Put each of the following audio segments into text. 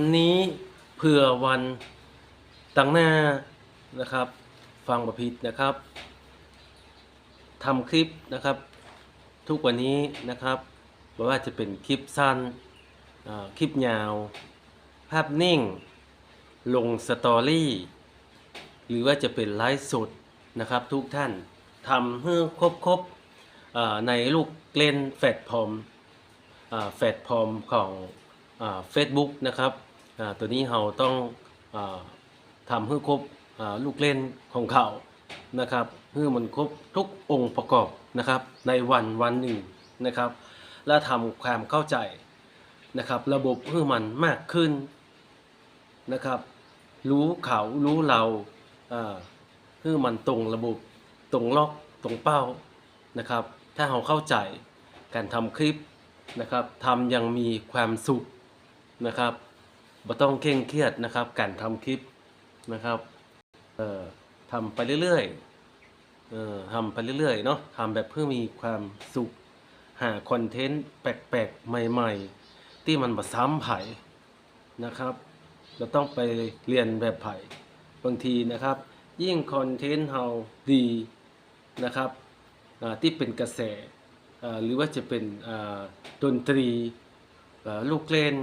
วันนี้เพื่อวันตั้งหน้านะครับ ฟังประพิษนะครับทำคลิปนะครับ ทุกวันนี้นะครับไม่ว่าจะเป็นคลิปสั้นคลิปยาว ภาพนิ่ง ลงสตอรี่ หรือว่าจะเป็นไลฟ์สดนะครับ ทุกท่านทำให้ครบครบๆในลูกเล่นแฟลตฟอมแฟลตฟอมของเฟซบุ๊กนะครับ ตัวนี้เราต้องอทำให้ครบลูกเล่นของเขานะครับให้มันครบทุกองค์ประกอบนะครับในวันวันหนึ่งนะครับ และทำความเข้าใจนะครับระบบให้มันมากขึ้นนะครับ รู้เขารู้เราอ่าให้มันตรงระบบตรงล็อกตรงเป้านะครับ ถ้าเราเข้าใจการทำคลิปนะครับทำยังมีความสุขนะครับ บ่ต้องเคร่งเครียดนะครับ การทำคลิปนะครับเอ่อทำไปเรื่อยๆเอ่อทำไปเรื่อยๆเนาะทำแบบเพื่อมีความสุขหาคอนเทนต์แปลกๆ ใหม่ ๆ ที่มันบ่ซ้ำไผ่นะครับเราต้องไปเรียนแบบไผ่บางทีนะครับ ยิ่งคอนเทนต์เราดีนะครับที่เป็นกระแสหรือว่าจะเป็นดนตรีลูกเล่น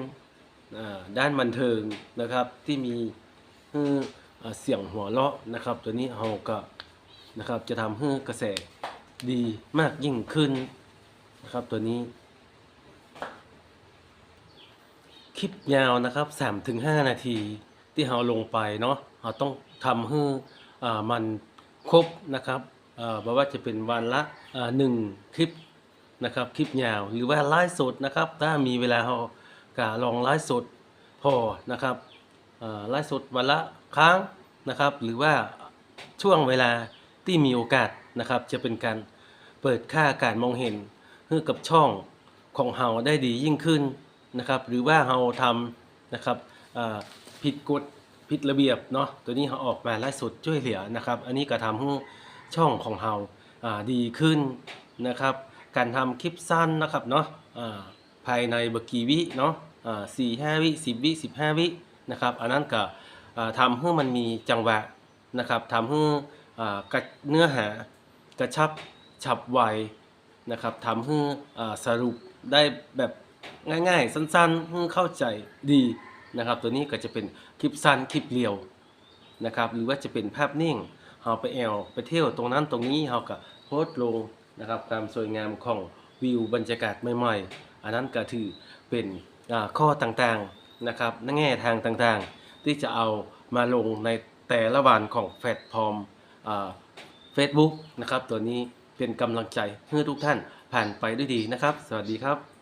ด้านบันเทิงนะครับที่มีเสียงหัวเราะนะครับ ตัวนี้เราก็นะครับจะทำให้กระแสดีมากยิ่งขึ้นนะครับตัวนี้ คลิปยาวนะครับ3ถึง5นาทีที่เราลงไปเนาะเราต้องทำให้มันครบนะครับอ่าบ่ว่าจะเป็นวันละหนึ่งคลิปนะครับคลิปยาวหรือว่าไลฟ์สดนะครับ ถ้ามีเวลาเรา ก็ลองไลฟ์สดพอนะครับไลฟ์สดวันละครั้งนะครับ หรือว่าช่วงเวลาที่มีโอกาสนะครับ จะเป็นการเปิดค่าการมองเห็นให้กับช่องของเราได้ดียิ่งขึ้นนะครับ หรือว่าเราทำนะครับผิดกฎผิดระเบียบเนาะตัวนี้เราออกมาไล่สุดช่วยเหลือนะครับ อันนี้ก็ทำให้ช่องของเราดีขึ้นนะครับ การทำคลิปสั้นนะครับเนาะ ภายในบกีวิเนาะอ่าสี่ห้าวิสิบวิสิบห้าวินะครับอันนั้นก็ทำให้มันมีจังหวะนะครับทำให้เนื้อหากระชับฉับไวนะครับทำให้สรุปได้แบบง่ายๆ สั้นๆให้เข้าใจดีนะครับตัวนี้ก็จะเป็นคลิปสั้นคลิปเรียวนะครับหรือว่าจะเป็นภาพนิ่งเราไปแอลไปเที่ยวตรงนั้นตรงนี้เราก็โพสต์ลงนะครับความสวยงามของวิวบรรยากาศใหม่ๆ อันนั้นก็ถือเป็นอ่าข้อต่างๆนะครับนแง่ทางต่างๆ ที่จะเอามาลงในแต่ละวันของแพลตฟอร์มเฟซบุ๊กนะครับ ตัวนี้เป็นกำลังใจให้ทุกท่านผ่านไปด้วยดีนะครับ สวัสดีครับ